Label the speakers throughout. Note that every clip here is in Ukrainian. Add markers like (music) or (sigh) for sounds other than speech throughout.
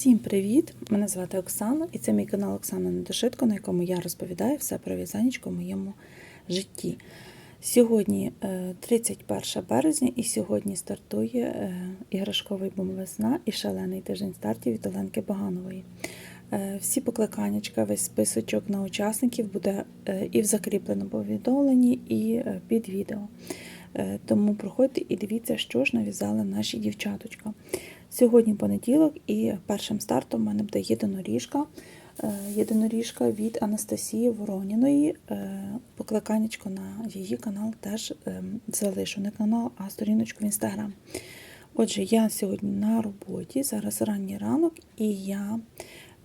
Speaker 1: Всім привіт! Мене звати Оксана і це мій канал Оксана Недошитко, на якому я розповідаю все про в'язанечко в моєму житті. Сьогодні е, 31 березня і сьогодні стартує е, іграшковий бум і шалений тиждень стартів від Оленки Баганової. Е, Всі покликаннячка, весь списочок на учасників буде е, і в закріпленому повідомленні, і е, під відео. Е, Тому проходьте і дивіться, що ж нав'язали наші дівчаточка. Сьогодні понеділок, і першим стартом в мене буде єдиноріжка. Е, Єдиноріжка від Анастасії Вороніної. Е, Покликанечко на її канал теж е, залишу. Не канал, а сторіночку в інстаграм. Отже, я сьогодні на роботі, зараз ранній ранок, і я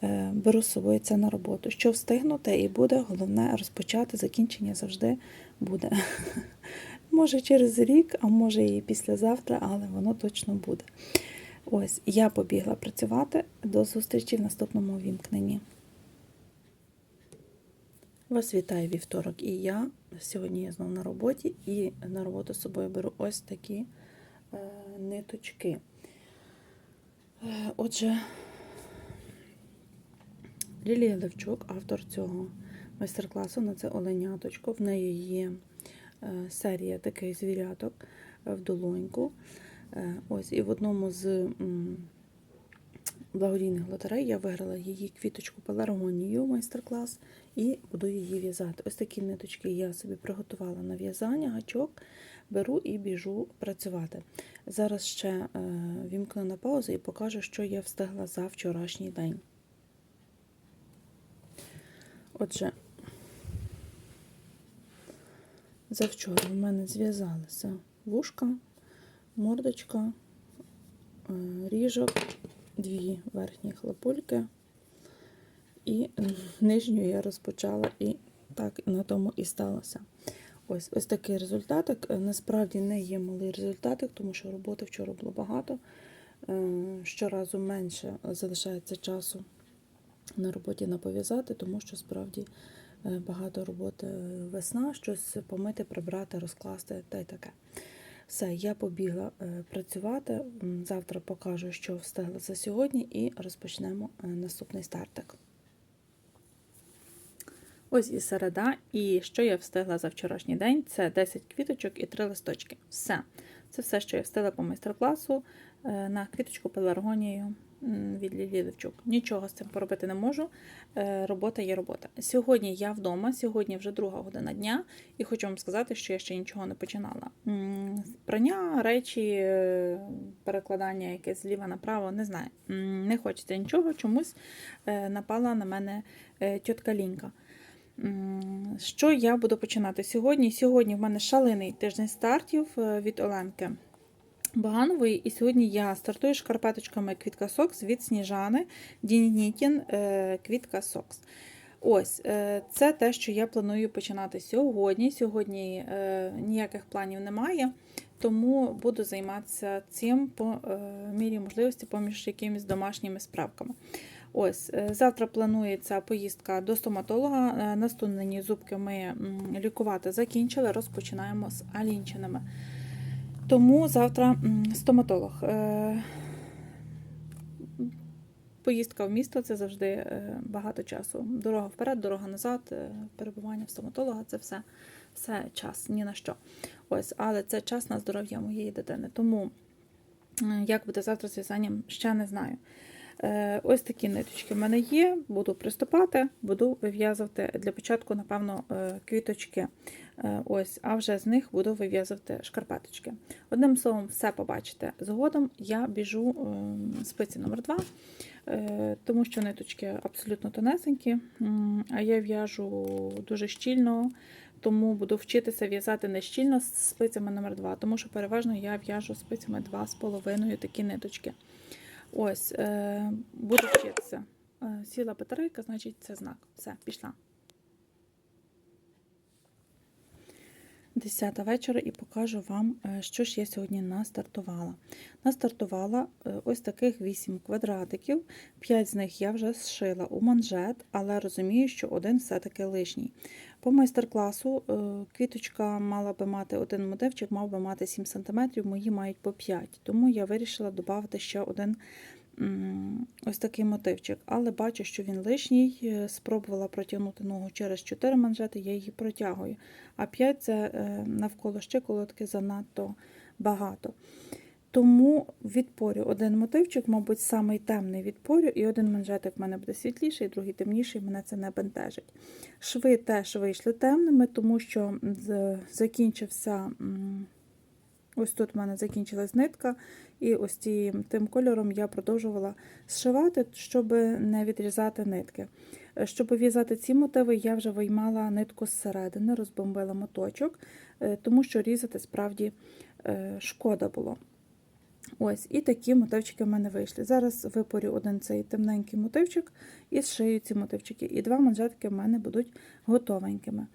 Speaker 1: е, беру з собою це на роботу. Що встигну, те і буде. Головне розпочати, закінчення завжди буде. (laughs) Може через рік, а може і післязавтра, але воно точно буде. Ось, я побігла працювати. До зустрічі в наступному вімкненні. Вас вітає вівторок і я. Сьогодні я знову на роботі і на роботу з собою беру ось такі е, ниточки. Е, отже, Лілія Левчук, автор цього майстер-класу на це оленяточко. В неї є е, серія таких звіряток в долоньку. Е, Ось, і в одному з благодійних лотерей я виграла її квіточку пеларгонію майстер-клас і буду її в'язати. Ось такі ниточки я собі приготувала на в'язання, гачок, беру і біжу працювати. Зараз ще е, вімкну на паузу і покажу, що я встигла за вчорашній день. Отже, завчора в мене зв'язалися вушка, мордочка, е, ріжок, дві верхні хлопульки. І (laughs) нижню я розпочала, і так на тому і сталося. Ось ось такий результатик. Е, Насправді не є малий результатик, тому що роботи вчора було багато. Е, Щоразу менше залишається часу на роботі на тому що справді багато роботи весна, щось помити, прибрати, розкласти та й таке. Все, я побігла е, працювати. Завтра покажу, що встигла за сьогодні, і розпочнемо е, наступний стартик. Ось і середа, і що я встигла за вчорашній день, це 10 квіточок і 3 листочки. Все. Це все, що я встигла по майстер-класу е, на квіточку пеларгонію від Лілії Левчук. Нічого з цим поробити не можу. Е, Робота є робота. Сьогодні я вдома, сьогодні вже друга година дня, і хочу вам сказати, що я ще нічого не починала. Прання, речі, е, перекладання якесь зліва направо, не знаю. Не хочеться нічого, чомусь е, напала на мене тітка Лінька. Що я буду починати сьогодні? Сьогодні в мене шалений тиждень стартів від Оленки Баганової. І сьогодні я стартую шкарпеточками Квітка Сокс від Сніжани Дінітін Квітка Сокс. Ось, е, це те, що я планую починати сьогодні. Сьогодні е, ніяких планів немає, тому буду займатися цим по е, мірі можливості поміж якимись домашніми справками. Ось, е, завтра планується поїздка до стоматолога. Е, Настунені зубки ми лікувати закінчили, розпочинаємо з алінчинами. Тому завтра стоматолог. Е, Поїздка в місто це завжди е, багато часу. Дорога вперед, дорога назад, е, перебування в стоматолога це все, все час, ні на що. Ось, але це час на здоров'я моєї дитини. Тому як буде завтра з в'язанням, ще не знаю. Ось такі ниточки в мене є. Буду приступати, буду вив'язувати для початку, напевно, квіточки. Е, Ось, а вже з них буду вив'язувати шкарпеточки. Одним словом, все побачите. Згодом я біжу е, спиці номер 2 е, тому що ниточки абсолютно тонесенькі, а я в'яжу дуже щільно. Тому буду вчитися в'язати не щільно з спицями номер 2 тому що переважно я в'яжу спицями 2,5 такі ниточки. Ось, е, буду вчитися. Сіла батарейка, значить це знак. Все, пішла. Десята вечора і покажу вам, е, що ж я сьогодні настартувала. Настартувала е, ось таких 8 квадратиків, 5 з них я вже зшила у манжет, але розумію, що один все-таки лишній. По майстер-класу е, квіточка мала би мати один мотивчик, мав би мати 7 см, мої мають по 5 тому я вирішила додати ще один ось такий мотивчик, але бачу, що він лишній. е, Спробувала протягнути ногу через 4 манжети, я її протягую. А 5 це е, навколо щиколотки занадто багато. Тому відпорю один мотивчик, мабуть, самий темний відпорю, і один манжетик в мене буде світліший, другий темніший, мене це не бентежить. Шви теж вийшли темними, тому що закінчився. Ось тут в мене закінчилась нитка, і ось тим, кольором я продовжувала зшивати, щоб не відрізати нитки. Е, Щоб в'язати ці мотиви, я вже виймала нитку зсередини, розбомбила моточок, е, тому що різати справді е, шкода було. Ось, і такі мотивчики в мене вийшли. Зараз випорю один цей темненький мотивчик і зшию ці мотивчики. І два манжетки в мене будуть готовенькими.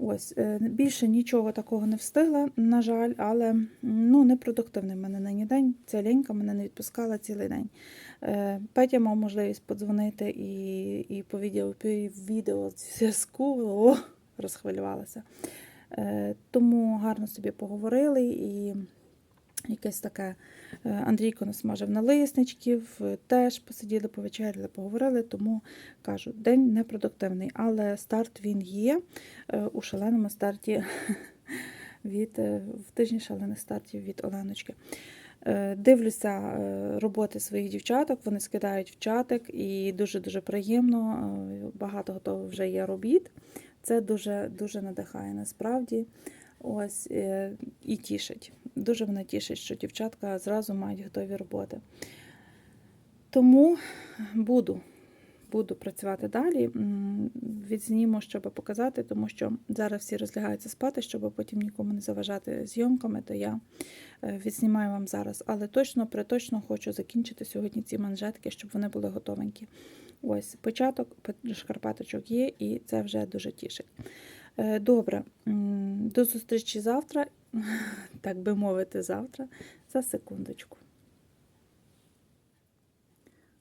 Speaker 1: Ось, е, більше нічого такого не встигла, на жаль, але ну, непродуктивний в мене нині день. Ця лінька мене не відпускала цілий день. Е, Петя мав можливість подзвонити і, і по відео, відео зв'язку розхвилювалася. Е, Тому гарно собі поговорили і якесь таке. е, Андрійко насмажив налисничків, е, теж посиділи, повечеряли, поговорили, тому кажу, день непродуктивний, але старт він є е, у шаленому старті (laughs) від в тижні шалених стартів від Оленочки. Дивлюся роботи своїх дівчаток, вони скидають в чатик і дуже-дуже приємно. Багато готових вже є робіт. Це дуже дуже надихає насправді. Ось е, і тішить. Дуже мене тішить, що дівчатка зразу мають готові роботи. Тому буду, буду працювати далі. М, Відзніму, щоб показати, тому що зараз всі розлягаються спати, щоб потім нікому не заважати зйомками, то я е, відзнімаю вам зараз. Але точно, приточно хочу закінчити сьогодні ці манжетки, щоб вони були готовенькі. Ось початок шкарпеточок є, і це вже дуже тішить. Е, Добре, до зустрічі завтра, (laughs) так би мовити, завтра, за секундочку.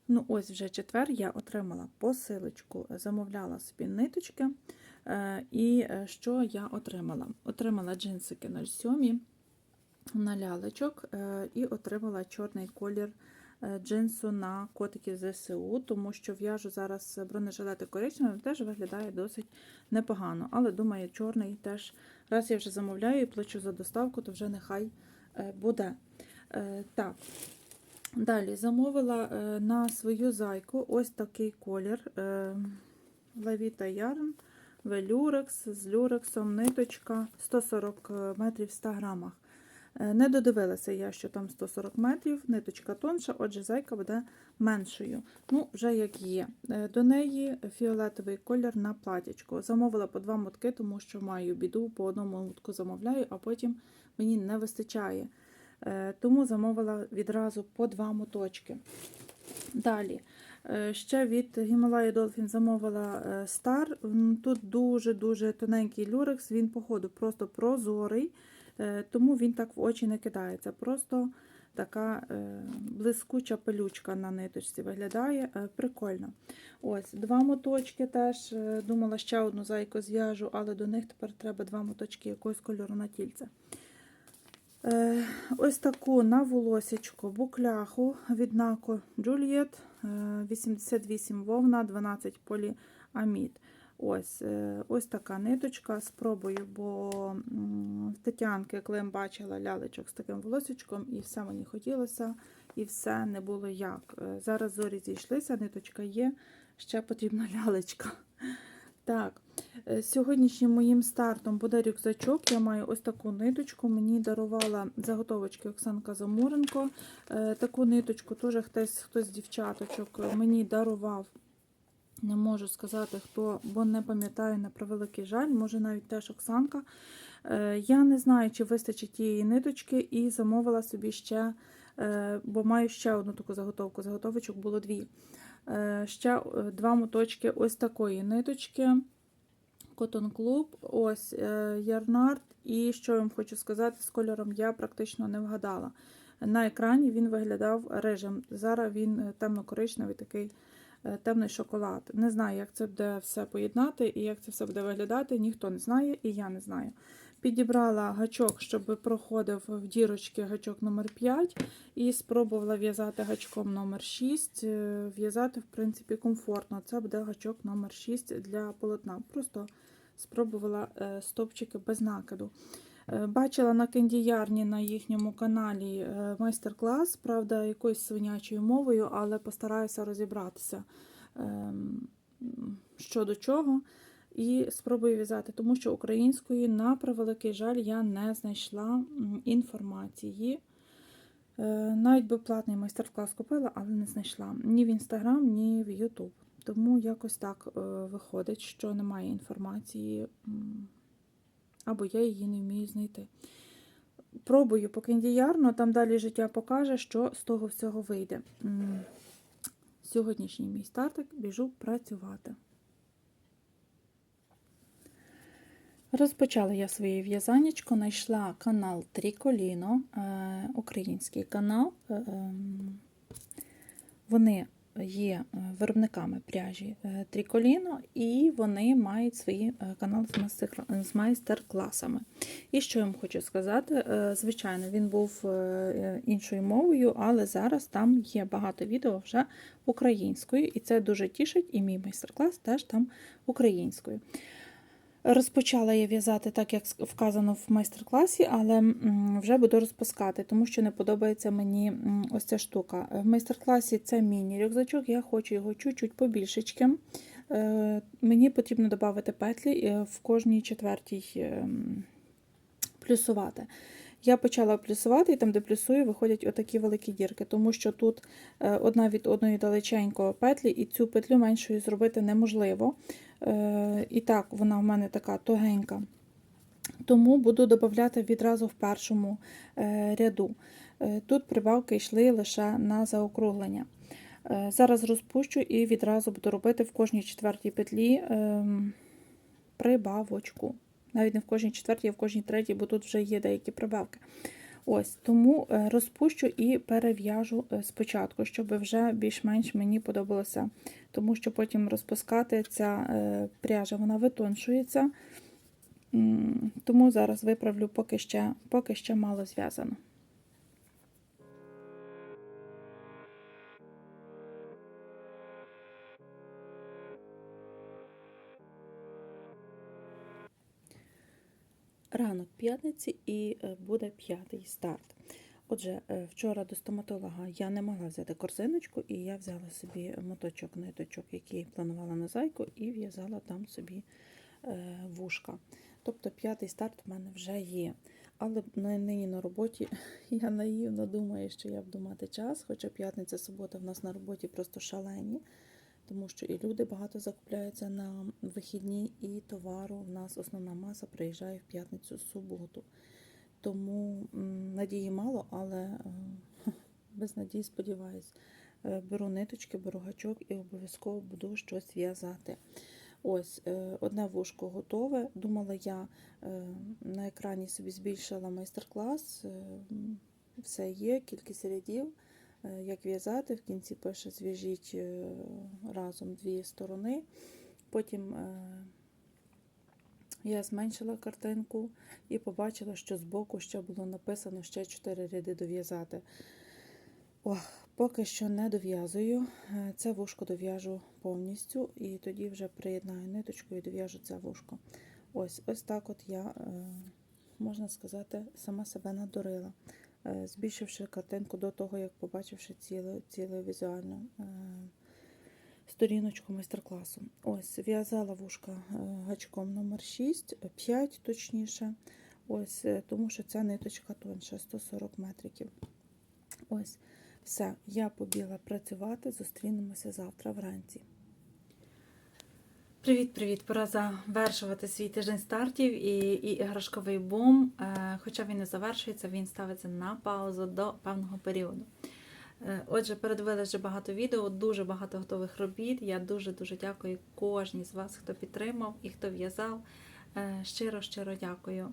Speaker 1: Ну, ось вже четвер я отримала посилочку, замовляла собі ниточки. Е, І е, що я отримала? Отримала джинсики 07 на лялечок і отримала чорний колір джинсу на котиків ЗСУ, тому що в'яжу зараз бронежилети коричневим, теж виглядає досить непогано. Але думаю, чорний теж, раз я вже замовляю і плачу за доставку, то вже нехай е, буде. Е, Так. Далі замовила е, на свою зайку ось такий колір е, Левіта Ярн, Велюрекс з люрексом, ниточка 140 метрів в 100 грамах. Е, Не додивилася я, що там 140 метрів, ниточка тонша, отже, зайка буде меншою. Ну, вже як є. Е, До неї фіолетовий колір на платячко. Замовила по два мотки, тому що маю біду, по одному мотку замовляю, а потім мені не вистачає. Е, Тому замовила відразу по два моточки. Далі. Ще від Himalaya Dolphin замовила Star. Тут дуже-дуже тоненький люрекс, він, походу, просто прозорий, тому він так в очі не кидається. Просто така е, блискуча пелючка на ниточці виглядає. Е, Прикольно. Ось, два моточки теж. е, Думала, ще одну зайку зв'яжу, але до них тепер треба два моточки якогось кольору на тільце. Е, Ось таку на волосечко букляху від Нако Джульєт 88 вовна, 12 поліамід. Ось е, ось така ниточка. Спробую, бо в Тетянки Клем бачила лялечок з таким волосечком, і все мені хотілося, і все не було як. Е, Зараз зорі зійшлися, ниточка є, ще потрібна (laughs) лялечка. Так, е, сьогоднішнім моїм стартом буде рюкзачок. Я маю ось таку ниточку. Мені дарувала заготовочки Оксанка Замуренко. Е, Таку ниточку теж хтось, хтось з дівчаточок мені дарував. Не можу сказати, хто, бо не пам'ятаю на превеликий жаль, може навіть теж Оксанка. Е, Я не знаю, чи вистачить тієї ниточки, і замовила собі ще, е, бо маю ще одну таку заготовку. Заготовочок було дві. Е, Ще е, два моточки ось такої ниточки. Cotton Club, ось е, Ярнард. І що я вам хочу сказати, з кольором я практично не вгадала. На екрані він виглядав рижим. Зараз він е, темно-коричневий, такий е, темний шоколад. Не знаю, як це буде все поєднати і як це все буде виглядати. Ніхто не знає, і я не знаю. Підібрала гачок, щоб проходив в дірочки гачок номер 5 і спробувала в'язати гачком номер 6. Е, В'язати, в принципі, комфортно. Це буде гачок номер 6 для полотна. Просто спробувала е, стопчики без накиду. Е, Бачила на кендіярні на їхньому каналі е, майстер-клас, правда, якоюсь свинячою мовою, але постараюся розібратися ем, що до чого. І спробую в'язати, тому що українською, на превеликий жаль, я не знайшла інформації. Навіть би платний майстер-клас купила, але не знайшла ні в Інстаграм, ні в Ютуб. Тому якось так е, виходить, що немає інформації, або я її не вмію знайти. Пробую по кендіярно, там далі життя покаже, що з того всього вийде. Сьогоднішній мій стартик біжу працювати. Розпочала я своє в'язанечко, знайшла канал Тріколіно, е, український канал. Е, ем, Вони є е, виробниками пряжі е, Тріколіно, і вони мають свої е, канали з майстер-класами. І що я вам хочу сказати, звичайно, він був іншою мовою, але зараз там є багато відео вже українською, і це дуже тішить, і мій майстер-клас теж там українською. Розпочала я в'язати так, як вказано в майстер-класі, але вже буду розпускати, тому що не подобається мені ось ця штука. В майстер-класі це міні-рюкзачок, я хочу його чуть-чуть побільшечки. Е, Мені потрібно додати петлі е, в кожній четвертій плюсувати. Я почала плюсувати, і там, де плюсую, виходять отакі великі дірки, тому що тут е, одна від одної далеченько петлі, і цю петлю меншою зробити неможливо. Е, І так, вона в мене така тугенька. Тому буду додати відразу в першому е, ряду. Е, Тут прибавки йшли лише на заокруглення. Зараз розпущу і відразу буду робити в кожній четвертій петлі ем, прибавочку. Навіть не в кожній четвертій, а в кожній третій, бо тут вже є деякі прибавки. Ось Тому е, розпущу і перев'яжу е, спочатку, щоб вже більш-менш мені подобалося. Тому що потім розпускати ця е, пряжа вона витоншується. Тому зараз виправлю поки ще, поки ще мало зв'язано. Ранок п'ятниці і е, буде п'ятий старт. Отже, е, вчора до стоматолога я не могла взяти корзиночку, і я взяла собі моточок ниточок, який планувала на зайку, і в'язала там собі е, вушка. Тобто п'ятий старт в мене вже є. Але нині на роботі (laughs) я наївно думаю, що я буду мати час, хоча п'ятниця, субота в нас на роботі просто шалені, тому що і люди багато закупляються на вихідні, і товару в нас основна маса приїжджає в п'ятницю суботу. Тому надії мало, але е, (laughs) без надії сподіваюсь. Е, Беру ниточки, беру гачок і обов'язково буду щось в'язати. Ось е, одне вушко готове. Думала, я на екрані собі збільшила майстер-клас. Все є, кількість рядів, як в'язати. В кінці пише зв'яжіть е, разом дві сторони. Потім е, я зменшила картинку і побачила, що збоку ще було написано ще 4 ряди дов'язати. Ох, поки що не дов'язую. Е, Це вушко дов'яжу повністю, і тоді вже приєднаю ниточку і дов'яжу це вушко. Ось ось так от я, е, можна сказати, сама себе надурила, е, збільшивши картинку до того, як побачивши ціле, ціле візуальну е, сторіночку майстер-класу. Ось, в'язала вушка е, гачком номер 6, 5 точніше. Ось, е, тому що ця ниточка тонша, 140 метриків. Ось, все, я побігла працювати. Зустрінемося завтра вранці. Привіт-привіт! Пора завершувати свій тиждень стартів і, і іграшковий бум. Е, хоча він не завершується, він ставиться на паузу до певного періоду. Е, Отже, передивилися вже багато відео, дуже багато готових робіт. Я дуже-дуже дякую кожній з вас, хто підтримав і хто в'язав. Е, Щиро-щиро дякую.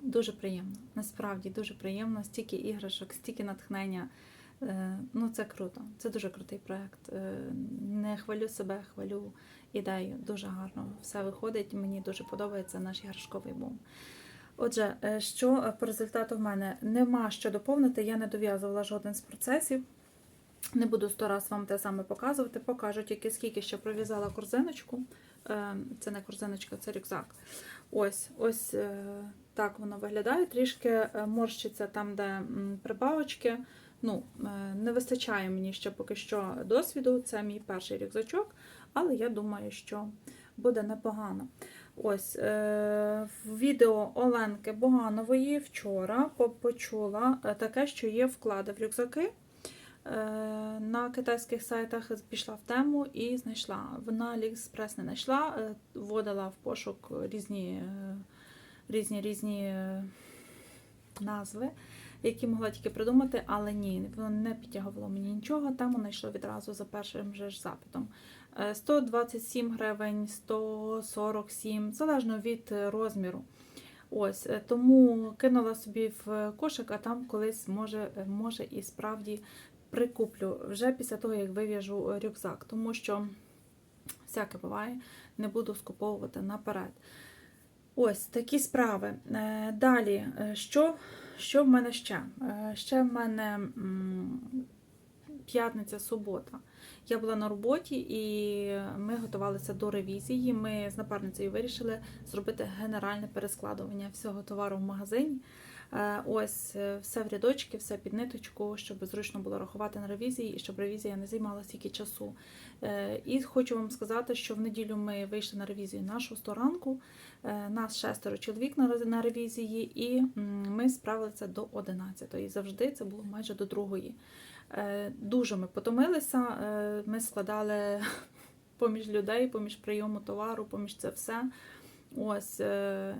Speaker 1: Дуже приємно. Насправді дуже приємно. Стільки іграшок, стільки натхнення Ну, це круто, це дуже крутий проект. Е, Не хвалю себе, хвалю ідею. Дуже гарно все виходить. Мені дуже подобається наш іграшковий бум. Отже, е, що е, по результату в мене нема що доповнити, я не дов'язувала жоден з процесів. Не буду сто раз вам те саме показувати. Покажу тільки скільки ще пров'язала корзиночку. Е, Це не корзиночка, це рюкзак. Ось, ось так воно виглядає. Трішки морщиться там, де прибавочки. Ну, не вистачає мені ще поки що досвіду. Це мій перший рюкзачок, але я думаю, що буде непогано. Ось е, в відео Оленки Боганової вчора почула е, таке, що є вклади в рюкзаки. Е, На китайських сайтах пішла в тему і знайшла. Вона AliExpress не знайшла, вводила в пошук різні різні, різні назви, які могла тільки придумати, але ні, воно не підтягувало мені нічого. Там воно йшло відразу за першим же запитом. Е, 127 гривень, 147, залежно від е, розміру. Ось е, тому кинула собі в кошик, а там колись може, е, може і справді прикуплю вже після того, як вив'яжу е, рюкзак, тому що всяке буває, не буду скуповувати наперед. Ось такі справи. Е, Далі, е, що, що в мене ще? Е, Ще в мене м, п'ятниця, субота. Я була на роботі і ми готувалися до ревізії. Ми з напарницею вирішили зробити генеральне перескладування всього товару в магазині. Е, Ось е, все в рядочки, все під ниточку, щоб зручно було рахувати на ревізії і щоб ревізія не займала стільки часу. Е, І хочу вам сказати, що в неділю ми вийшли на ревізію на 6 ранку. Нас шестеро чоловік на ревізії, і ми справилися до 11. І завжди це було майже до другої. Е, Дуже ми потомилися. е, Ми складали (laughs) поміж людей, поміж прийому товару, поміж це все. Ось е,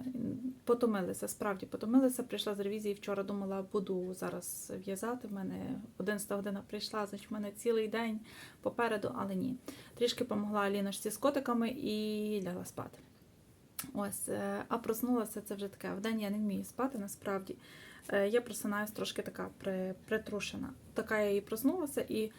Speaker 1: потомилися, справді потомилися. Прийшла з ревізії вчора. Думала, буду зараз в'язати. В мене 11 година прийшла, значить в мене цілий день попереду, але ні. Трішки помогла Аліночці з котиками і лягла спати. Ось, е, а проснулася це вже таке. Вдень я не вмію спати насправді. Е, Я просинаюсь трошки така притрушена. Така я і проснулася, і...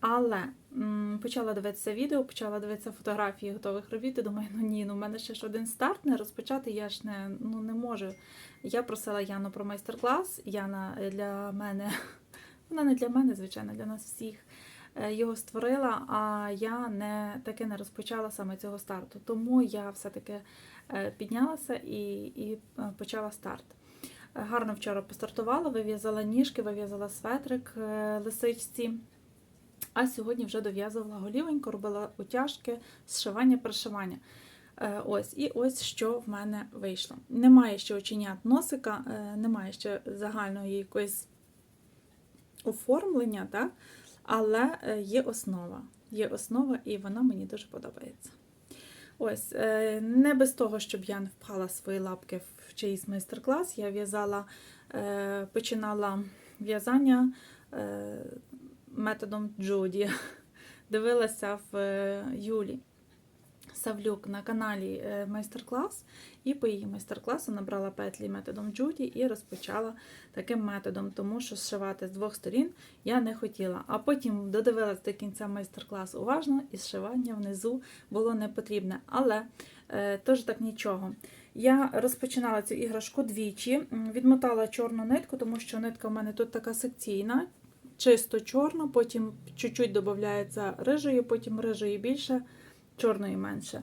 Speaker 1: але м, почала дивитися відео, почала дивитися фотографії готових робіт. І думаю, ну ні, ну в мене ще ж один старт не розпочати, я ж не, ну, не можу. Я просила Яну про майстер-клас. Яна е, для мене, (laughs) вона не для мене, звичайно, для нас всіх. Його створила, а я не таки не розпочала саме цього старту. Тому я все-таки піднялася і, і е, почала старт. Е, Гарно вчора постартувала, вив'язала ніжки, вив'язала светрик е, лисичці. А сьогодні вже дов'язувала голівенько, робила утяжки, зшивання, пришивання. Е, Ось, і ось що в мене вийшло. Немає ще оченят носика, е, немає ще загального якогось оформлення, так? але е, є основа. Є основа, і вона мені дуже подобається. Ось, е, не без того, щоб я не впхала свої лапки в чийсь майстер-клас. Я в'язала, е, починала в'язання е, методом Джуді. (laughs) Дивилася в Юлі Савлюк на каналі е, майстер-клас, і по її майстер-класу набрала петлі методом Джуді і розпочала таким методом, тому що зшивати з двох сторін я не хотіла. А потім додивилася до кінця майстер-класу уважно, і зшивання внизу було не потрібне. Але е, теж так нічого. Я розпочинала цю іграшку двічі, відмотала чорну нитку, тому що нитка в мене тут така секційна, чисто чорна, потім чуть-чуть додається рижої, потім рижої більше, чорної менше.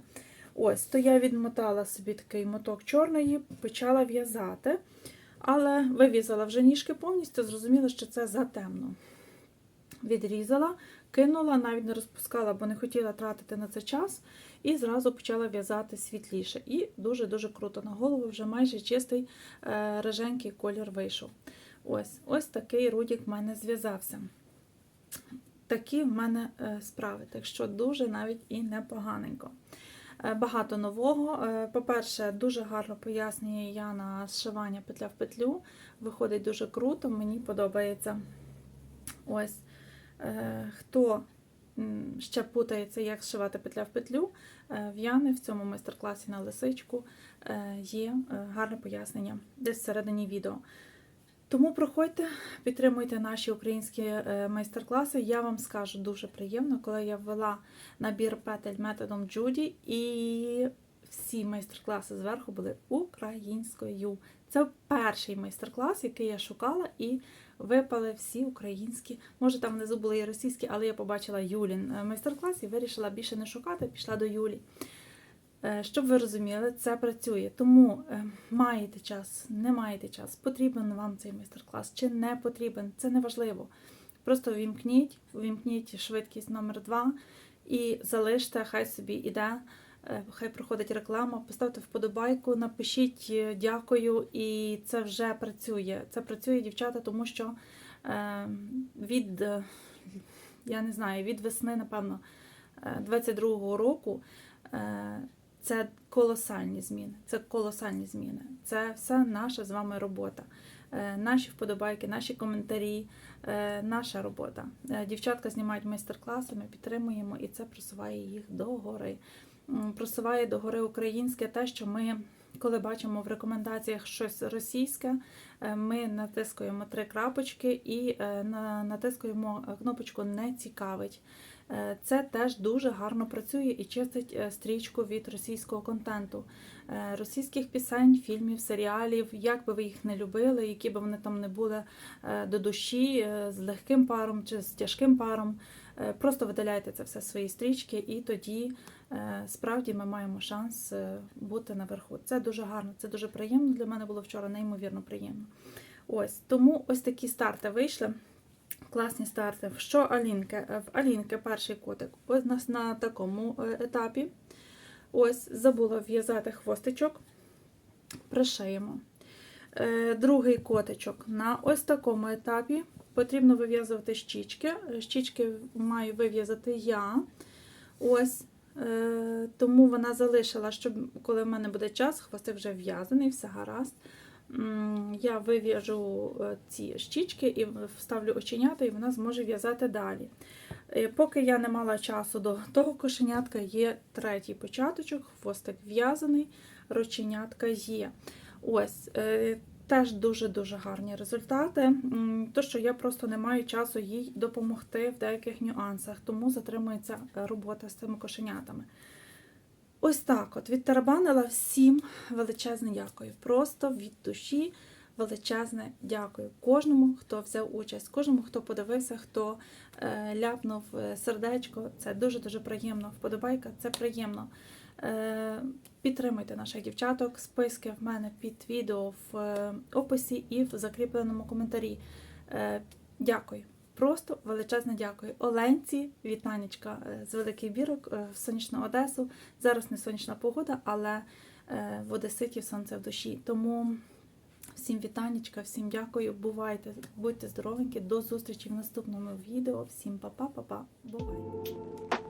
Speaker 1: Ось, то я відмотала собі такий моток чорної, почала в'язати, але вив'язала вже ніжки повністю, зрозуміла, що це затемно. Відрізала, кинула, навіть не розпускала, бо не хотіла тратити на це час. І зразу почала в'язати світліше. І дуже-дуже круто. На голову вже майже чистий е, реженький колір вийшов. Ось ось такий рудік в мене зв'язався. Такі в мене е, справи, так що дуже навіть і непоганенько. Е, Багато нового. Е, По-перше, дуже гарно пояснює Яна зшивання петля в петлю. Виходить дуже круто, мені подобається. Ось. Хто ще путається, як зшивати петля в петлю, в Яни в цьому майстер-класі на лисичку є гарне пояснення десь всередині відео. Тому проходьте, підтримуйте наші українські е, майстер-класи. Я вам скажу дуже приємно, коли я ввела набір петель методом Джуді, і всі майстер-класи зверху були українською. Це перший майстер-клас, який я шукала, і випали всі українські. Може, там внизу були і російські, але я побачила Юлін е, майстер-клас і вирішила більше не шукати, пішла до Юлі. Е, Щоб ви розуміли, це працює. Тому е, маєте час, не маєте час, потрібен вам цей майстер-клас чи не потрібен, це не важливо. Просто вімкніть, вімкніть швидкість номер 2 і залиште, хай собі іде, е, хай проходить реклама, поставте вподобайку, напишіть дякую, і це вже працює. Це працює, дівчата, тому що від, я не знаю, від весни, напевно, е, 22-го року. Це колосальні зміни. Це колосальні зміни. Це все наша з вами робота. Е, Наші вподобайки, наші коментарі, е, наша робота. Е, Дівчатка знімають майстер-класи, ми підтримуємо, і це просуває їх до гори. Просуває до гори українське те, що ми, коли бачимо в рекомендаціях щось російське, ми натискуємо три крапочки і натискуємо кнопочку Не цікавить. Е, Це теж дуже гарно працює і чистить е, стрічку від російського контенту, Е, російських пісень, фільмів, серіалів, як би ви їх не любили, які би вони там не були до душі, з легким паром чи з тяжким паром. Просто видаляйте це все з своєї стрічки, і тоді справді ми маємо шанс бути наверху. Це дуже гарно, це дуже приємно. Для мене було вчора неймовірно приємно. Ось тому ось такі старти вийшли. Класні старти. Що Алінки? В Алінки перший котик. Ось нас на такому е, етапі. Ось забула в'язати хвостичок. Пришиємо. Е, Другий котичок на ось такому етапі. Потрібно вив'язувати щічки. Щічки маю вив'язати я. Ось. Е, Тому вона залишила, щоб коли в мене буде час, хвостик вже в'язаний, все гаразд. Я вив'яжу е, ці щічки і вставлю оченята, і вона зможе в'язати далі. Е, Поки я не мала часу до (laughs) того кошенятка, є третій початочок, хвостик в'язаний, рученятка є. Ось, е, теж дуже-дуже гарні результати. То, що я просто не маю часу їй допомогти в деяких нюансах, тому затримується робота з цими кошенятами. Ось так от відтарабанила всім величезне дякую. Просто від душі величезне дякую кожному, хто взяв участь, кожному, хто подивився, хто е, ляпнув е, сердечко. Це дуже-дуже приємно. Вподобайка, це приємно. Е, підтримуйте наших дівчаток. Списки в мене під відео в описі і в закріпленому коментарі. Дякую. Просто величезне дякую. Оленці, вітанечка е, з великих бірок е, в сонячну Одесу. Зараз не сонячна погода, але е, в Одеситі сонце в душі. Тому всім вітанечка, всім дякую. Бувайте, будьте здоровенькі. До зустрічі в наступному відео. Всім па-па, па-па. Бувайте.